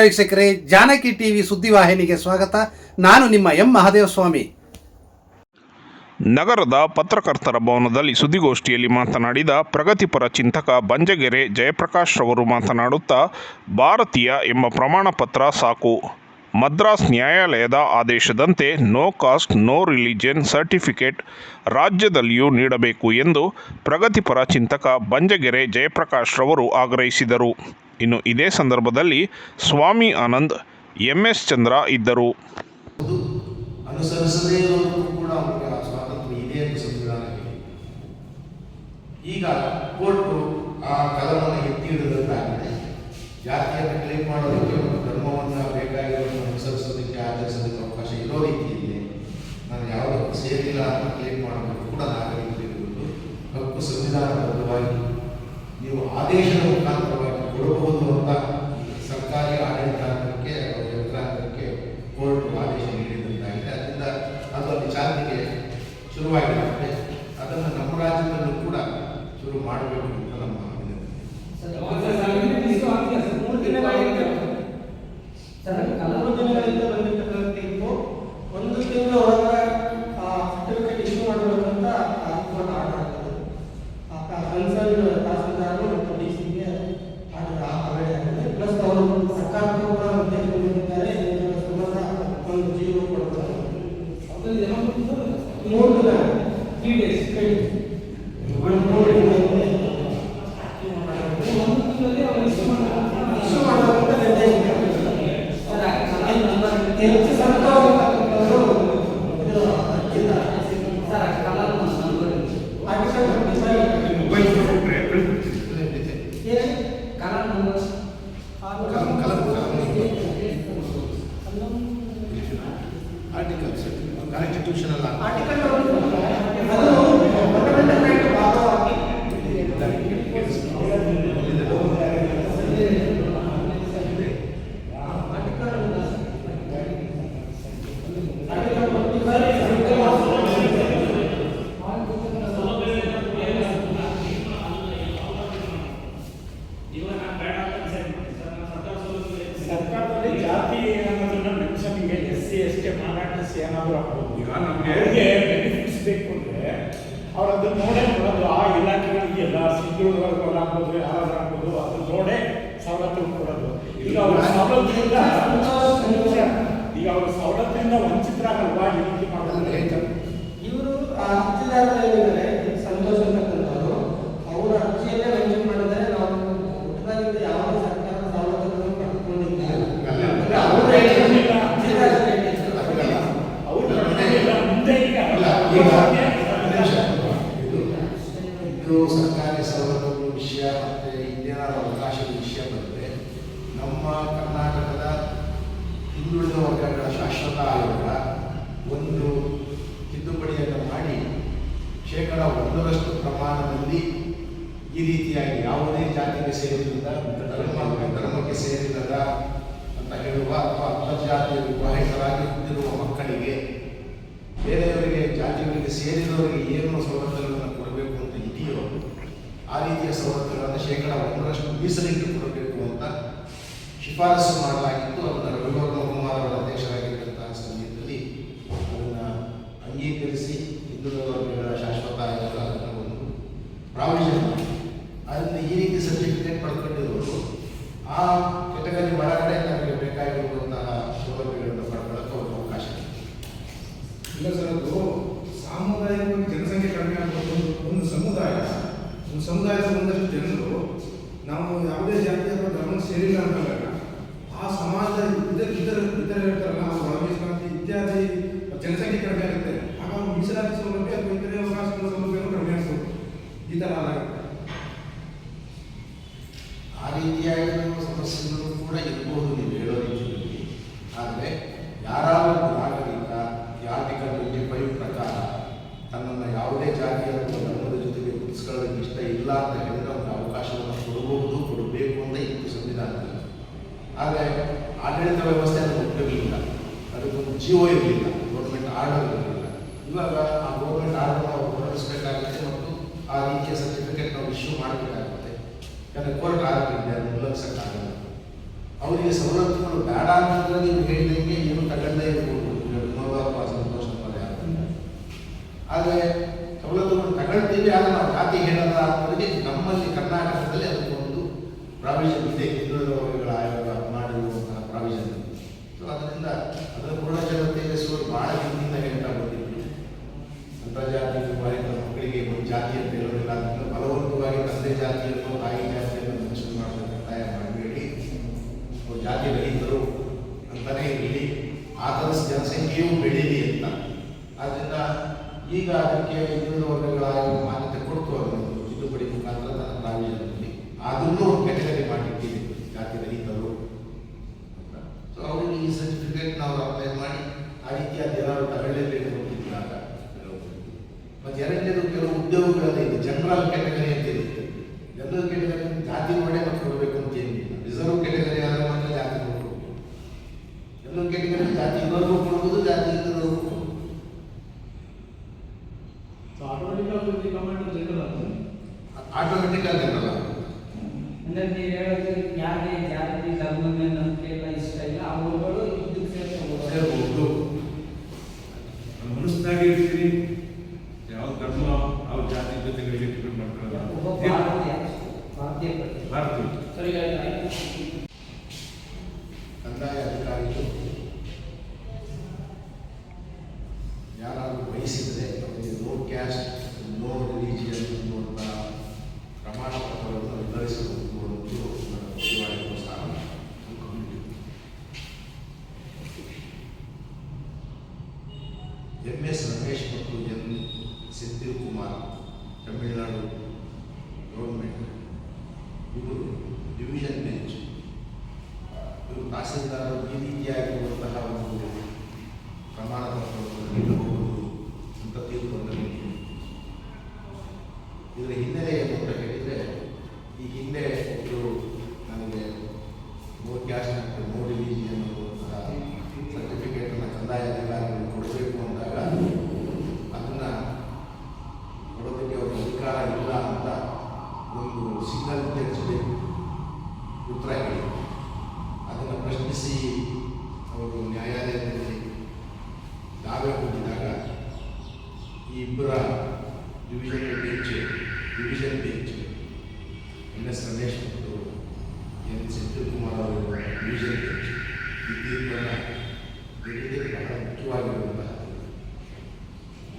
ವೀಕ್ಷಕರೇ, ಜಾನಕಿ ಟಿವಿ ಸುದ್ದಿವಾಹಿನಿಗೆ ಸ್ವಾಗತ. ನಾನು ನಿಮ್ಮ ಎಂ ಮಹಾದೇವಸ್ವಾಮಿ. ನಗರದ ಪತ್ರಕರ್ತರ ಭವನದಲ್ಲಿ ಸುದ್ದಿಗೋಷ್ಠಿಯಲ್ಲಿ ಮಾತನಾಡಿದ ಪ್ರಗತಿಪರ ಚಿಂತಕ ಬಂಜಗೆರೆ ಜಯಪ್ರಕಾಶ್ ರವರು ಮಾತನಾಡುತ್ತಾ, ಭಾರತೀಯ ಎಂಬ ಪ್ರಮಾಣ ಪತ್ರ ಸಾಕು. ಮದ್ರಾಸ್ ನ್ಯಾಯಾಲಯದ ಆದೇಶದಂತೆ no caste, no religion certificate ರಾಜ್ಯದಲ್ಲಿಯೂ ನೀಡಬೇಕು ಎಂದು ಪ್ರಗತಿಪರ ಚಿಂತಕ ಬಂಜಗೆರೆ ಜಯಪ್ರಕಾಶ್ ರವರು ಆಗ್ರಹಿಸಿದರು. ಇನ್ನು ಇದೇ ಸಂದರ್ಭದಲ್ಲಿ ಸ್ವಾಮಿ ಆನಂದ್ ಎಂಎಸ್ ಚಂದ್ರ ಇದ್ದರು. ಈಗ ಕೋರ್ಟು ಆ ಕಲವನ್ನು ಎತ್ತಿ ಹಿಡಿದಂತಾಗಿದೆ ಜಾತಿಯನ್ನು ಕ್ಲೇಮ್ ಮಾಡೋದಕ್ಕೆ ಒಂದು ಧರ್ಮವನ್ನು ಬೇಕಾಗಿರೋದನ್ನು ಅನುಸರಿಸೋದಕ್ಕೆ ಆಚರಿಸೋದಕ್ಕೆ ಅವಕಾಶ ಇರೋ ರೀತಿಯಲ್ಲಿ ನಾನು ಯಾವುದಕ್ಕೂ ಸೇರಿಲ್ಲ ಅಂತ ಕ್ಲೇಮ್ ಮಾಡಬೇಕು ಕೂಡ ನಾಗರಿಕರಿರುವುದು ಹಕ್ಕು ಸಂವಿಧಾನಬದ್ಧವಾಗಿ ನೀವು ಆದೇಶದ ಮುಖಾಂತರವಾಗಿ ಕೊಡಬಹುದು ಅಂತ ಸರ್ಕಾರಿ ಆಡಳಿತಾಂಗಕ್ಕೆ ಅಥವಾ ಯಂತ್ರಾಂಗಕ್ಕೆ ಕೋರ್ಟ್ ಆದೇಶ ನೀಡಿದಂತಾಗಿದೆ. ಅದರಿಂದ ಅದು ವಿಚಾರಣೆಗೆ ಶುರುವಾಗಿರುತ್ತೆ ಅದನ್ನು ನಮ್ಮ ರಾಜ್ಯದಲ್ಲೂ ಕೂಡ ಶುರು ಮಾಡಬೇಕು ಅಂತ ನಮ್ಮ ದಿನಗಳಿಂದ ಬಂದಿರ್ತಕ್ಕಂಥ ತೀರ್ಪು ಒಂದು ತಿಂಗಳ ಒಳಗೆ ಜಾತಿಗಳಿಗೆ ಸೇರಿದವರಿಗೆ ಏನು ಸವಲತ್ತುಗಳನ್ನು ಕೊಡಬೇಕು ಅಂತ ಇದೆಯೋ, ಆ ರೀತಿಯ ಸವಲತ್ತುಗಳನ್ನು ಶೇಕಡ ಒಂದರಷ್ಟು ಮೀಸಲಿಟ್ಟು ಕೊಡಬೇಕು ಅಂತ ಶಿಫಾರಸು ಮಾಡಲಾಗಿತ್ತು. ಅದನ್ನು ರವಿವರ್ಮ ಕುಮಾರ್ ಅವರ ಅಧ್ಯಕ್ಷರಾಗಿದ್ದಂತಹ ಸಮಯದಲ್ಲಿ ಅದನ್ನು ಅಂಗೀಕರಿಸಿ ಹಿಂದುಳಿದ ವರ್ಗಗಳ ಶಾಶ್ವತ ಆಯೋಗ ಅದನ್ನು ಒಂದು ಪ್ರಾವಿಷನ್ ಮಾಡಿ ಅದರಿಂದ ಈ ರೀತಿ ಸರ್ಟಿಫಿಕೇಟ್ ಪಡ್ಕೊಂಡಿರೋರು ಆ ಕೆಟಗರಿ ಒಳಗಡೆ ನಮಗೆ ಬೇಕಾಗಿರುವಂತಹ ಸೌಲಭ್ಯಗಳನ್ನು ಪಡ್ಕೊಳ್ಳೋಕೆ ಒಂದು ಅವಕಾಶ ಇದೆ ಇಲ್ಲ ಸರ್ ಅದು ಸಾಮುದಾಯಿಕವಾಗಿ ಜನಸಂಖ್ಯೆ ಕಡಿಮೆ ಆಗ್ಬೋದು ಒಂದು ಒಂದು ಸಮುದಾಯ ಒಂದು ಸಮುದಾಯದ ಬಂದಷ್ಟು ಜನರು ನಾವು ಯಾವುದೇ ಜಾತಿ ಅಥವಾ ಧರ್ಮ ಸೇರಿಲ್ಲ ಅಂತಂದಾಗ ಆ ಸಮಾಜದ ಇತರ ಇತರ ಇತರ ಹೇಳ್ತಾರಲ್ಲ ಇತ್ಯಾದಿ ಜನಸಂಖ್ಯೆ ಕಡಿಮೆ ಆಗುತ್ತೆ. ಆಗ ಮೀಸಲಾತಿ ಸೌಲಭ್ಯ ಅಥವಾ ಜಿ ಓ ಇರಲಿಲ್ಲ ಗೌರ್ಮೆಂಟ್ ಆರ್ಡರ್ ಇರಲಿಲ್ಲ. ಇವಾಗ ಆ ಗೌರ್ಮೆಂಟ್ ಆರ್ಡರ್ ನಾವು ಹೊರಡಿಸಬೇಕಾಗುತ್ತೆ ಮತ್ತು ಆ ರೀತಿಯ ಸರ್ಟಿಫಿಕೇಟ್ ನಾವು ಇಶ್ಯೂ ಮಾಡಬೇಕಾಗುತ್ತೆ. ಯಾಕಂದರೆ ಕೋರ್ಟ್ ಆರ್ಡರ್ ಇದೆ ಅದನ್ನು ಉಲ್ಲಂಘಿಸೋಕ್ಕಾಗಲ್ಲ ಅವರಿಗೆ ಸವಲತ್ತುಗಳು ಬೇಡ ಅಂತಂದ್ರೆ ನೀವು ಹೇಳಿದಂಗೆ ಏನು ತಗೊಂಡೇ ಇರ್ಬೋದು. ಆದರೆ ಸವಲತ್ತುಗಳು ತಗೊಳ್ತೀವಿ, ಆದರೆ ನಾವು ಖಾತೆ ಹೇಳಲ್ಲ ಅನ್ನೋದಕ್ಕೆ ನಮ್ಮಲ್ಲಿ ಕರ್ನಾಟಕದಲ್ಲಿ ಅದಕ್ಕೊಂದು ಪ್ರಾವಿಷನ್ ಇದೆ. ಹಿಂದುಳಿದ ವರ್ಗಗಳ ಆಯೋಗ ಹಿಂದಿನಿಂದ ಅದರ ಪೂರ್ಣಚಂದ್ರತೇಜಸ್ವರು ಬಹಳ ಹಿಂದಿನಿಂದ ಹೇಳ್ತಾ ಬಂದಿದ್ರು ಅಂತರ್ಜಾತಿ ಬಾರಿತ ಮಕ್ಕಳಿಗೆ ಒಂದು ಜಾತಿ ಅಂತ ಹೇಳೋದಿಲ್ಲ. ಅಂತ ಬಲವಂತವಾಗಿ ತಂದೆ ಜಾತಿಯನ್ನು ತಾಯಿ ಜಾತಿಯನ್ನು ಮೆನ್ಷನ್ ಮಾಡೋದಕ್ಕೆ ಕಡ್ಡಾಯ ಮಾಡಬೇಡಿ. ಅವ್ರು ಜಾತಿ ರಹಿತರು ಅಂತಲೇ ಇರಲಿ ಆ ಥರದ ಜನಸಂಖ್ಯೆಯೂ ಬೆಳೀಲಿ ಅಂತ. ಆದ್ದರಿಂದ ಈಗ ಅದಕ್ಕೆ ಹಿಂದುಳಿದ ವರ್ಗಗಳಾಗಿ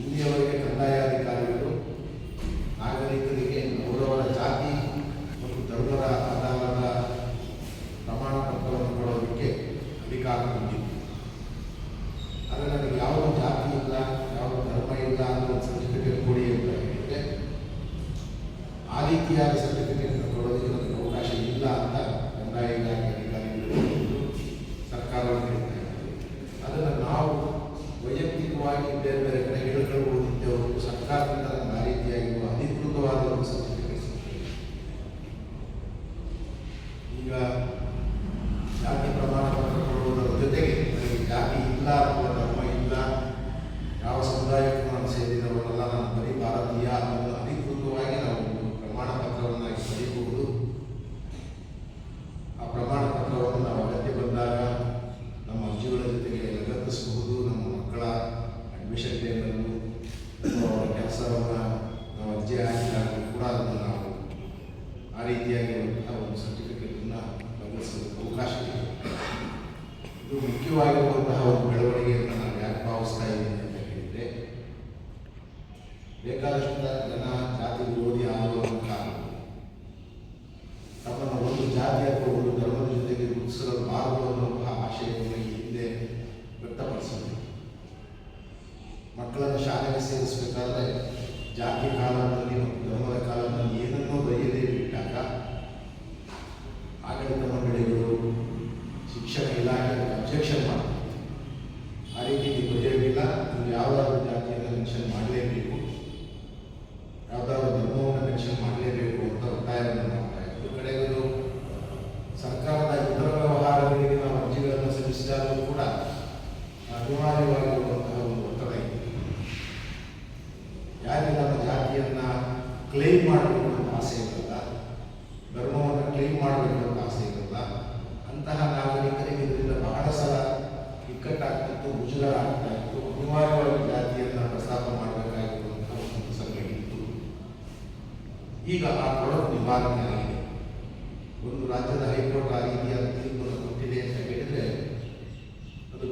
Yeah. juga kita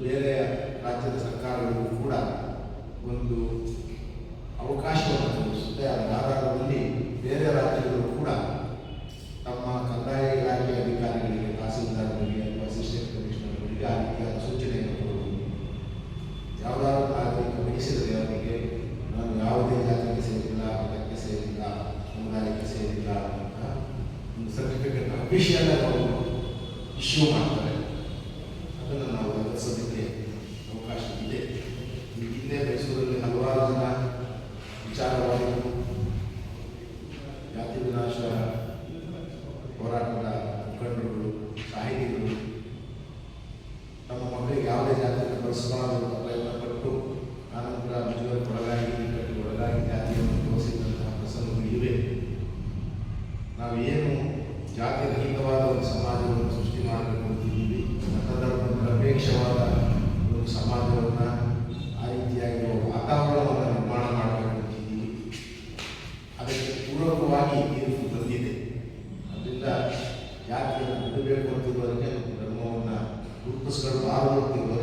ಬೇರೆ ರಾಜ್ಯದ ಸರ್ಕಾರಗಳು ಕೂಡ ಒಂದು ಅವಕಾಶವನ್ನು buscando algo que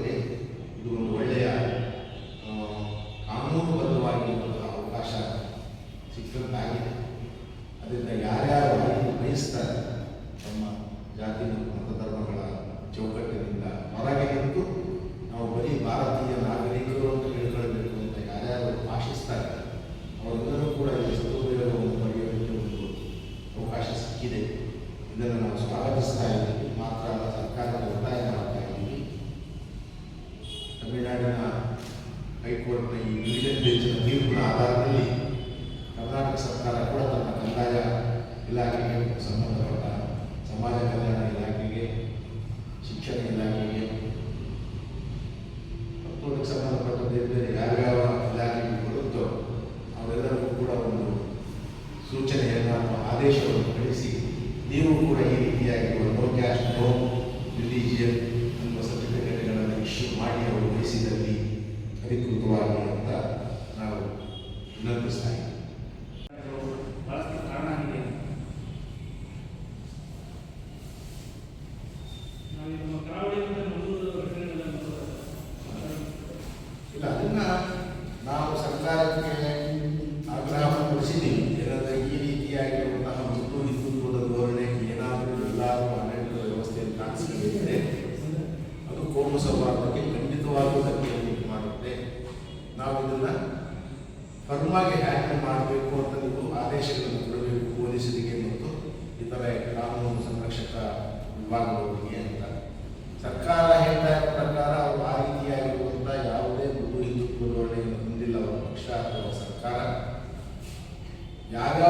Ya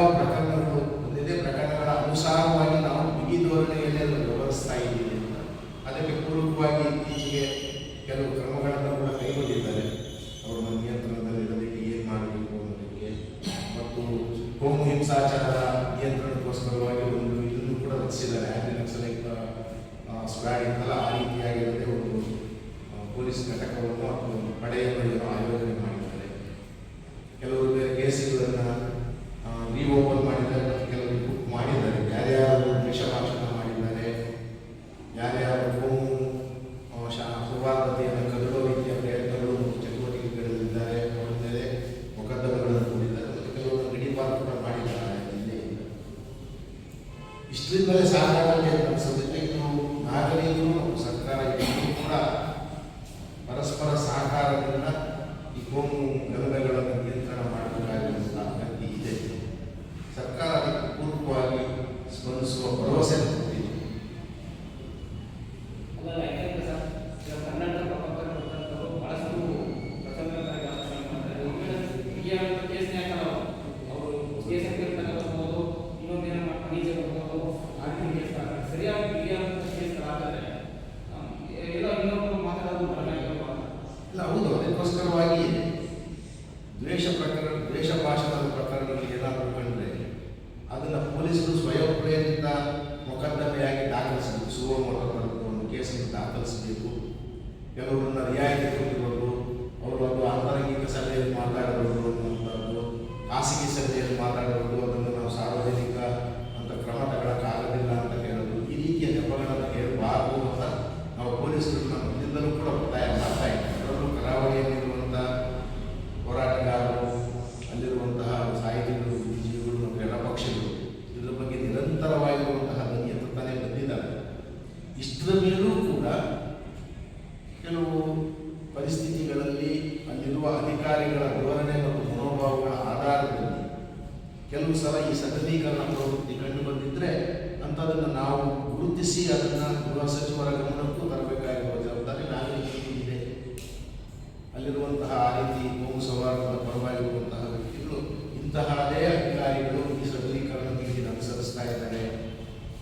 ಇರುವಂತಹ ಆ ರೀತಿ ನೋವು ಸೌಹಾರ್ದದ ಪರವಾಗಿ ಇರುವಂತಹ ವ್ಯಕ್ತಿಗಳು ಇಂತಹದೇ ಅಧಿಕಾರಿಗಳು ಈ ಸಬಲೀಕರಣ ನೀತಿಯನ್ನು ಅನುಸರಿಸ್ತಾ ಇದ್ದಾರೆ.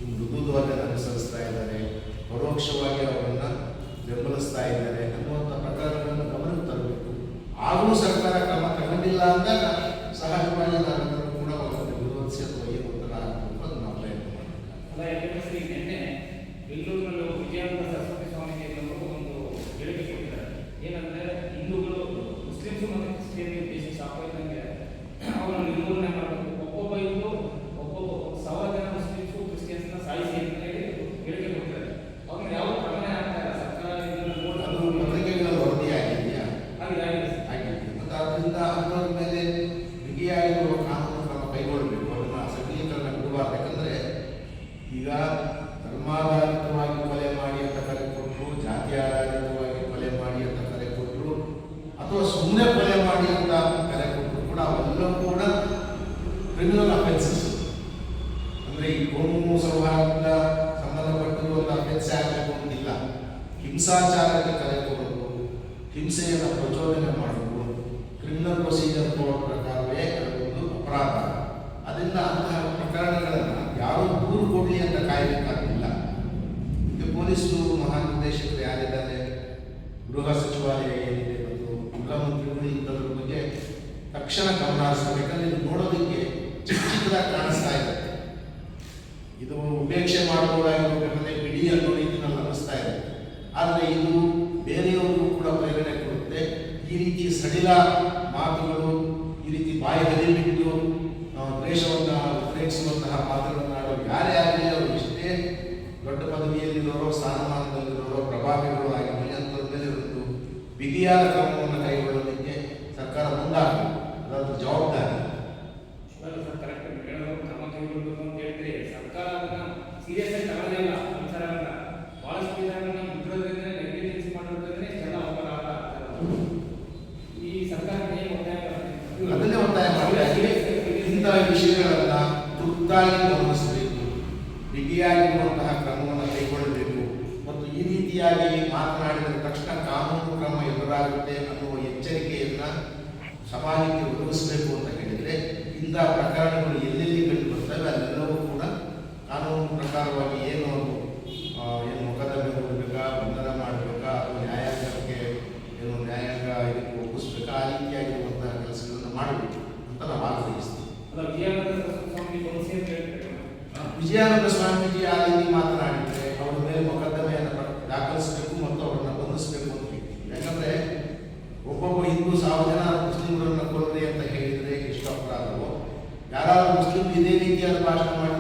ಈ ಮೃದುದ್ವಾರವನ್ನು ಅನುಸರಿಸ್ತಾ ಇದ್ದಾರೆ. ಪರೋಕ್ಷವಾಗಿ ಅವರನ್ನು ಬೆಂಬಲಿಸ್ತಾ ಇದ್ದಾರೆ ಅನ್ನುವಂಥ ಪ್ರಕಾರಗಳನ್ನು ಗಮನಕ್ಕೆ ತರಬೇಕು. ಆದರೂ ಸರ್ಕಾರ ಕ್ರಮ ತಗೊಂಡಿಲ್ಲ ಅಂದಾಗ ಹಿಂಸಾಚಾರಕ್ಕೆ ಕರೆ ಕೊಡೋದು, ಹಿಂಸೆಯನ್ನು ಪ್ರಚೋದನೆ ಮಾಡೋದು ಕ್ರಿಮಿನಲ್ ಪ್ರೊಸೀಜರ್ ಕೊಡೋ ಪ್ರಕಾರವೇ ಅದೊಂದು ಅಪರಾಧ. ಅದರಿಂದ ಅಂತಹ ಪ್ರಕರಣಗಳನ್ನು ಯಾರೂ ದೂರು ಕೊಡಲಿ ಅಂತ ಕಾಯಬೇಕಾಗಿಲ್ಲ ಈಗ ಪೊಲೀಸರು ಮಹಾನಿರ್ದೇಶಕರು ಯಾರಿದ್ದಾರೆ? ಗೃಹ ಸಚಿವಾಲಯ ಏನಿದೆ ಮತ್ತು ಮುಖ್ಯಮಂತ್ರಿಗಳು ಇಂಥದ್ರ ಬಗ್ಗೆ ತಕ್ಷಣ ಗಮನ ಹರಿಸಬೇಕಂದ್ರೆ ಇದು ನೋಡೋದಕ್ಕೆ ಚಿತ್ರ ಚಿಕ್ಕದಾಗಿ ಕಾಣಿಸ್ತಾ ಇದೆ. ಇದು ಉಪೇಕ್ಷೆ ಮಾಡಬಹುದಾಗಿರ್ಬೇಕಂದ್ರೆ ಬಿಡಿ ಅನ್ನೋ ರೀತಿನಲ್ಲಿ ಅನ್ನಿಸ್ತಾ ಇದೆ. ಆದರೆ ಇದು ಬೇರೆಯವರಿಗೂ ಕೂಡ ಪ್ರೇರಣೆ ಕೊಡುತ್ತೆ. ಈ ರೀತಿ ಸಡಿಲ ಮಾತುಗಳು, ಈ ರೀತಿ ಬಾಯಿ ಹರಿಬಿಟ್ಟು ದ್ವೇಷವನ್ನು, ಉದ್ರೇಕಿಸುವಂತಹ ಮಾತುಗಳನ್ನು ಆಡೋರು ಯಾರೇ ಆಗಲಿ ಅವರು ಎಷ್ಟೇ ದೊಡ್ಡ ಪದವಿಯಲ್ಲಿರೋರು ಸ್ಥಾನಮಾನದಲ್ಲಿರೋರು ಪ್ರಭಾವಿಗಳು ಆಗಿ ಅಂತಂದರೆ ಒಂದು ಬಿಗಿಯಾದ ಕ್ರಮವನ್ನು ಕೈಗೊಳ್ಳೋದಕ್ಕೆ ಸರ್ಕಾರ ಮುಂದಾಗಲಿ ಅದರ ಜವಾಬ್ದಾರಿ. ಸರ್ಕಾರ ಸೀರಿಯಸ್ ಆಗಿ ವಿಷಯಗಳನ್ನು ತುರ್ತಾಗಿ ಗಮನಿಸಬೇಕು ಬಿಗಿಯಾಗಿರುವಂತಹ ಕ್ರಮವನ್ನು ಕೈಗೊಳ್ಳಬೇಕು ಮತ್ತು ಈ ರೀತಿಯಾಗಿ ಮಾತನಾಡಿದ ತಕ್ಷಣ ಕಾನೂನು ಕ್ರಮ ಎದುರಾಗುತ್ತೆ ಅನ್ನುವ ಎಚ್ಚರಿಕೆಯನ್ನು ಸಮಾಜಕ್ಕೆ ಒದಗಿಸಬೇಕು ಅಂತ ಹೇಳಿದರೆ ಇಂಥ ಪ್ರಕರಣಗಳು ಎಲ್ಲೆಲ್ಲಿ ಕಂಡು ಬರ್ತವೆ ಅಲ್ಲೆಲ್ಲವೂ ಕೂಡ ಕಾನೂನು ಪ್ರಕಾರವಾಗಿ ಏನು വിജയ് വിദ്യാർത്ഥി ഭാഷണമായി